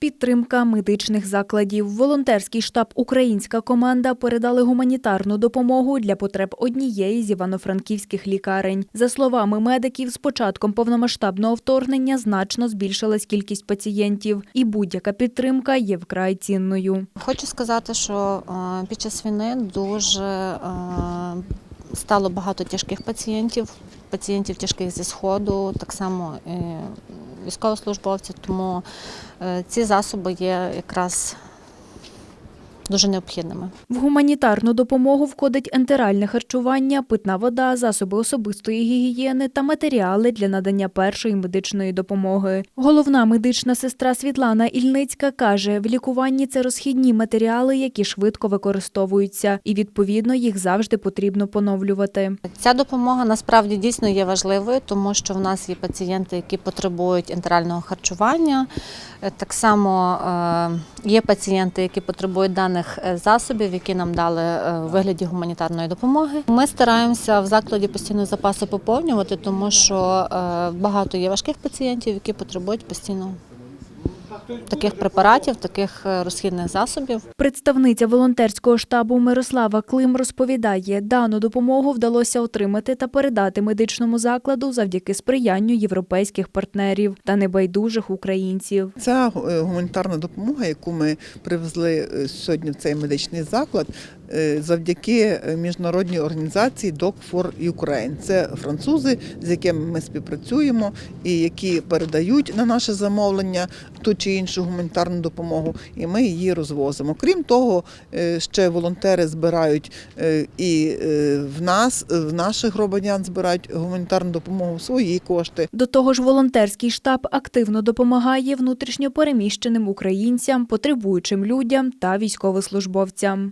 Підтримка медичних закладів. Волонтерський штаб Українська команда передали гуманітарну допомогу для потреб однієї з івано-франківських лікарень. За словами медиків, з початком повномасштабного вторгнення значно збільшилась кількість пацієнтів, і будь-яка підтримка є вкрай цінною. Хочу сказати, що е, під час війни дуже е, стало багато тяжких пацієнтів, пацієнтів тяжких зі сходу, так само військовослужбовців. Тому е, ці засоби є якраз дуже необхідними. В гуманітарну допомогу входить ентеральне харчування, питна вода, засоби особистої гігієни та матеріали для надання першої медичної допомоги. Головна медична сестра Світлана Ільницька каже, в лікуванні це розхідні матеріали, які швидко використовуються, і відповідно їх завжди потрібно поновлювати. Ця допомога насправді дійсно є важливою, тому що в нас є пацієнти, які потребують ентерального харчування. Е, Так само е, є пацієнти, які потребують даних е, засобів, які нам дали в вигляді гуманітарної допомоги. Ми стараємося в закладі постійно запаси поповнювати, тому що багато є важких пацієнтів, які потребують постійно таких препаратів, таких е, розхідних засобів. Представниця волонтерського штабу Мирослава Клим розповідає, дану допомогу вдалося отримати та передати медичному закладу завдяки сприянню європейських партнерів та небайдужих українців. Ця е, гуманітарна допомога, яку ми привезли е, сьогодні в цей медичний заклад, завдяки е, міжнародній організації Doc for Ukraine. Це французи, з якими ми співпрацюємо і які передають на наше замовлення ту чи іншу гуманітарну допомогу, і ми її розвозимо. Крім того, е, ще волонтери збирають е, і е, в нас, е, в наших громадян збирають гуманітарну допомогу свої кошти. До того ж, волонтерський штаб активно допомагає внутрішньо переміщеним українцям, потребуючим людям та військовослужбовцям.